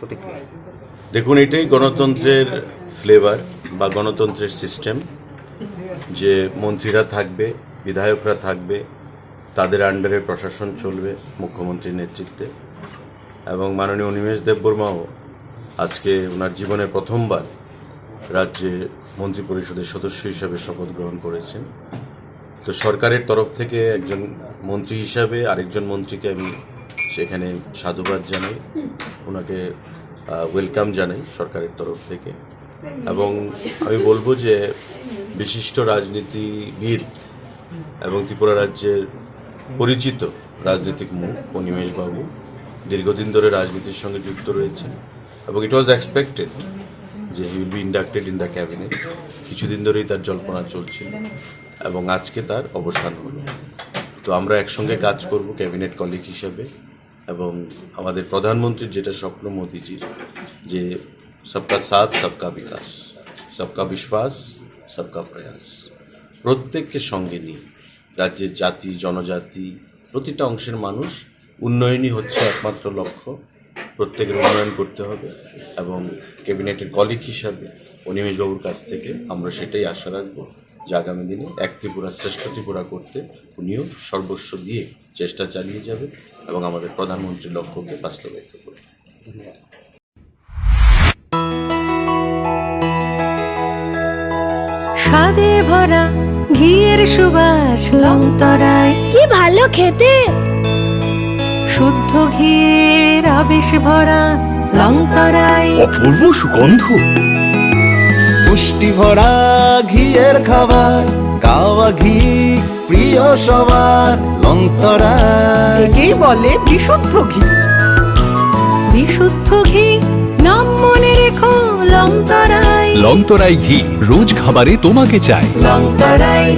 প্রতিক্রিয়া? দেখুন, এটাই গণতন্ত্রের ফ্লেভার বা গণতন্ত্রের সিস্টেম যে মন্ত্রীরা থাকবে, বিধায়করা থাকবে, তাদের আন্ডারে প্রশাসন চলবে, মুখ্যমন্ত্রীর নেতৃত্বে। এবং মাননীয় অনিমেষ দেববর্মাও আজকে ওনার জীবনে প্রথমবার রাজ্যে মন্ত্রী পরিষদের সদস্য হিসাবে শপথ গ্রহণ করেছেন। তো সরকারের তরফ থেকে একজন মন্ত্রী হিসাবে আরেকজন মন্ত্রীকে আমি সেখানে সাধুবাদ জানাই, ওনাকে ওয়েলকাম জানাই সরকারের তরফ থেকে। এবং আমি বলব যে বিশিষ্ট রাজনীতিবিদ এবং ত্রিপুরা রাজ্যের পরিচিত রাজনৈতিক মুখ বাবু দীর্ঘদিন ধরে রাজনীতির সঙ্গে যুক্ত রয়েছেন এবং ইট ওয়াজ এক্সপেক্টেড যে he will be inducted in the cabinet কিছুদিন ধরেই তার জল্পনা চলছিল এবং আজকে তার অবসান হলো। তো আমরা একসঙ্গে কাজ করব ক্যাবিনেট কলিগ হিসেবে। এবং আমাদের প্রধানমন্ত্রীর যেটা স্বপ্ন মোদিজির, যে সবকা সাথ, সবকা বিকাশ, সবকা বিশ্বাস, সবকা প্রয়াস। প্রত্যেককে সঙ্গে নিয়ে রাজ্যের জাতি, জনজাতি, প্রতিটা অংশের মানুষ উন্নয়নই হচ্ছে একমাত্র লক্ষ্য। প্রত্যেকের উন্নয়ন করতে হবে এবং ক্যাবিনেটের কলিগ হিসাবে অনিমেষবাবুর কাছ থেকে আমরা সেটাই আশা রাখব। যে আগামী দিনে এক ত্রিপুরা শ্রেষ্ঠ ত্রিপুরা করতে উনিও সর্বস্ব দিয়ে চেষ্টা চালিয়ে যাবে এবং আমাদের প্রধানমন্ত্রীর লক্ষ্যকে বাস্তবায়িত করবে স্বাদে ভরা ঘিয়ের সুবাস লংতরায় কি ভালো খেতে! শুদ্ধ ঘিয়ের আবেশ ভরা লংতরায় অপূর্ব সুগন্ধ! পুষ্টি ভরা ঘিয়ের খাবার কাওয়া ঘি প্রিয় সবার লংতরা একেই বলে বিশুদ্ধ ঘি। বিশুদ্ধ ঘি নাম মনে রেখো লংতরাই লংতরাই ঘি রোজ খাবারে তোমাকে চাই। লংতরায়।